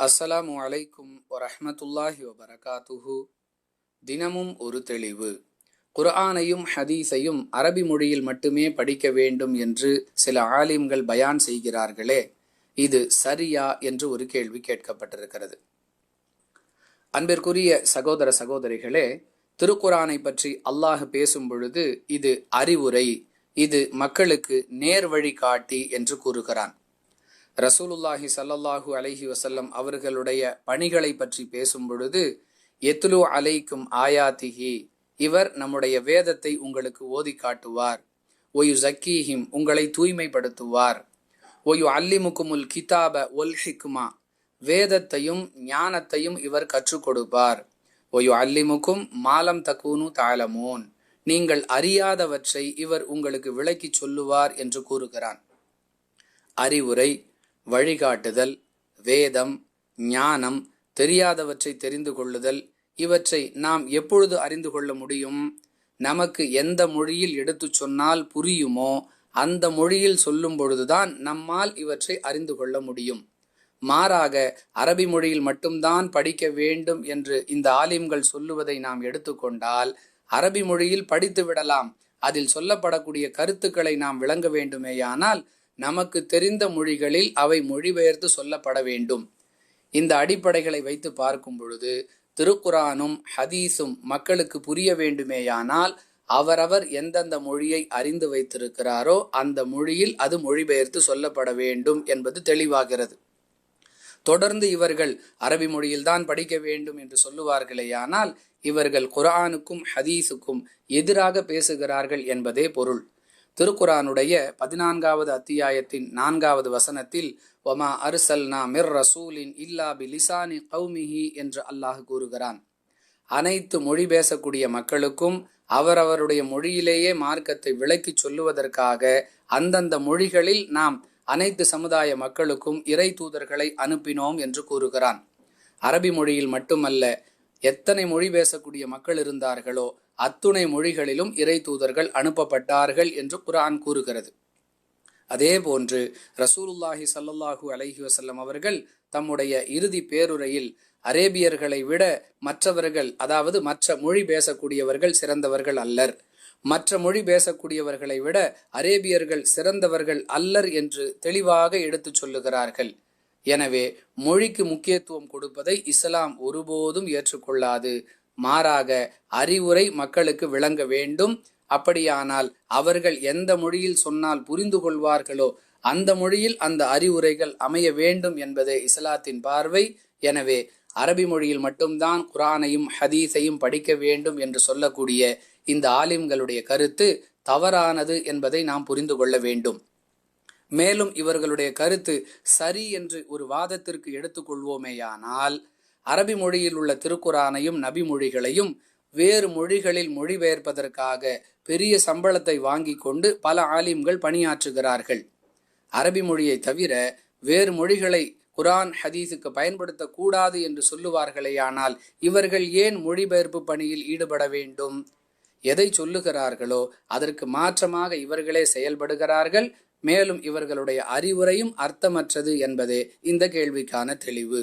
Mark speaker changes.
Speaker 1: அஸ்ஸலாமு அலைக்கும் வரஹ்மத்துல்லாஹி வபரகாத்துஹு. தினமும் ஒரு தெளிவு. குர்ஆனையும் ஹதீஸையும் அரபி மொழியில் மட்டுமே படிக்க வேண்டும் என்று சில ஆலிம்கள் பயான் செய்கிறார்களே இது சரியா என்று ஒரு கேள்வி கேட்கப்பட்டிருக்கிறது. அன்பிற்குரிய சகோதர சகோதரிகளே திருக்குரானை பற்றி அல்லாஹ் பேசும் பொழுது இது அறிவுரை இது மக்களுக்கு நேர் வழி காட்டி என்று கூறுகிறான். ரசூலுல்லாஹி ஸல்லல்லாஹு அலஹி வசல்லம் அவர்களுடைய பணிகளை பற்றி பேசும் பொழுது எத்லு அலைக்கும் ஆயாத்திஹி. இவர் நம்முடைய வேதத்தை உங்களுக்கு ஓதி காட்டுவார். ஒயு ஜக்கீஹிம் உங்களை தூய்மைப்படுத்துவார். ஒயு அல்லிமுக்குமுல் கிதாப ஒல் ஹிக்மா. வேதத்தையும் ஞானத்தையும் இவர் கற்றுக் கொடுப்பார். ஒயு அல்லிமுக்கும் மாலம் தக்கூனு தாளமோன் நீங்கள் அறியாதவற்றை இவர் உங்களுக்கு விளக்கி சொல்லுவார் என்று கூறுகிறான். அறிவுரை வழிகாட்டுதல் வேதம் ஞானம் தெரியாதவற்றை தெரிந்து கொள்ளுதல் இவற்றை நாம் எப்பொழுது அறிந்து கொள்ள முடியும்? நமக்கு எந்த மொழியில் எடுத்துச் சொன்னால் புரியுமோ அந்த மொழியில் சொல்லும் பொழுதுதான் நம்மால் இவற்றை அறிந்து கொள்ள முடியும். மாறாக அரபி மொழியில் மட்டும்தான் படிக்க வேண்டும் என்று இந்த ஆலிம்கள் சொல்லுவதை நாம் எடுத்துக்கொண்டால் அரபி மொழியில் படித்து விடலாம். அதில் சொல்லப்படக்கூடிய கருத்துக்களை நாம் விளங்க வேண்டுமேயானால் நமக்கு தெரிந்த மொழிகளில் அவை மொழிபெயர்த்து சொல்லப்பட வேண்டும். இந்த அடிப்படைகளை வைத்து பார்க்கும் பொழுது திருக்குரானும் ஹதீஸும் மக்களுக்கு புரிய வேண்டுமேயானால் அவரவர் எந்தெந்த மொழியை அறிந்து வைத்திருக்கிறாரோ அந்த மொழியில் அது மொழிபெயர்த்து சொல்லப்பட வேண்டும் என்பது தெளிவாகிறது. தொடர்ந்து இவர்கள் அரபி மொழியில்தான் படிக்க வேண்டும் என்று சொல்லுவார்களேயானால் இவர்கள் குரானுக்கும் ஹதீஸுக்கும் எதிராக பேசுகிறார்கள் என்பதே பொருள். திருக்குரானுடைய பதினான்காவது அத்தியாயத்தின் நான்காவது வசனத்தில் ஒமா அர்சல்னா மிர் ரசூலின் இல்லா பி லிசானி கௌமிஹி என்று அல்லாஹ் கூறுகிறான். அனைத்து மொழி பேசக்கூடிய மக்களுக்கும் அவரவருடைய மொழியிலேயே மார்க்கத்தை விளக்கி சொல்லுவதற்காக அந்தந்த மொழிகளில் நாம் அனைத்து சமுதாய மக்களுக்கும் இறை தூதர்களை அனுப்பினோம் என்று கூறுகிறான். அரபி மொழியில் மட்டுமல்ல எத்தனை மொழி பேசக்கூடிய மக்கள் இருந்தார்களோ அத்துணை மொழிகளிலும் இறை தூதர்கள் அனுப்பப்பட்டார்கள் என்று குரான் கூறுகிறது. அதே போன்று ரசூலுல்லாஹி சல்லல்லாஹு அலஹி வசல்லம் அவர்கள் தம்முடைய இறுதி பேருரையில் அரேபியர்களை விட மற்றவர்கள் அதாவது மற்ற மொழி பேசக்கூடியவர்கள் சிறந்தவர்கள் அல்லர். மற்ற மொழி பேசக்கூடியவர்களை விட அரேபியர்கள் சிறந்தவர்கள் அல்லர் என்று தெளிவாக எடுத்துச் சொல்லுகிறார்கள். எனவே மொழிக்கு முக்கியத்துவம் கொடுப்பதை இஸ்லாம் ஒருபோதும் ஏற்றுக்கொள்ளாது. மாறாக அறிவுரை மக்களுக்கு விளங்க வேண்டும். அப்படியானால் அவர்கள் எந்த மொழியில் சொன்னால் புரிந்து கொள்வார்களோ அந்த மொழியில் அந்த அறிவுரைகள் அமைய வேண்டும் என்பது இஸ்லாத்தின் பார்வை. எனவே அரபி மொழியில் மட்டும்தான் குரானையும் ஹதீஸையும் படிக்க வேண்டும் என்று சொல்லக்கூடிய இந்த ஆலிம்களுடைய கருத்து தவறானது என்பதை நாம் புரிந்து கொள்ள வேண்டும். மேலும் இவர்களுடைய கருத்து சரி என்று ஒரு வாதத்திற்கு எடுத்துக்கொள்வோமேயானால் அரபி மொழியில் உள்ள திருக்குரானையும் நபி மொழிகளையும் வேறு மொழிகளில் மொழிபெயர்ப்பதற்காக பெரிய சம்பளத்தை வாங்கி கொண்டு பல ஆலிம்கள் பணியாற்றுகிறார்கள். அரபி மொழியை தவிர வேறு மொழிகளை குரான் ஹதீஸுக்கு பயன்படுத்தக்கூடாது என்று சொல்லுவார்களேயானால் இவர்கள் ஏன் மொழிபெயர்ப்பு பணியில் ஈடுபட வேண்டும்? எதை சொல்லுகிறார்களோ அதற்கு மாற்றமாக இவர்களே செயல்படுகிறார்கள். மேலும் இவர்களுடைய அறிவுரையும் அர்த்தமற்றது என்பதே இந்த கேள்விக்கான தெளிவு.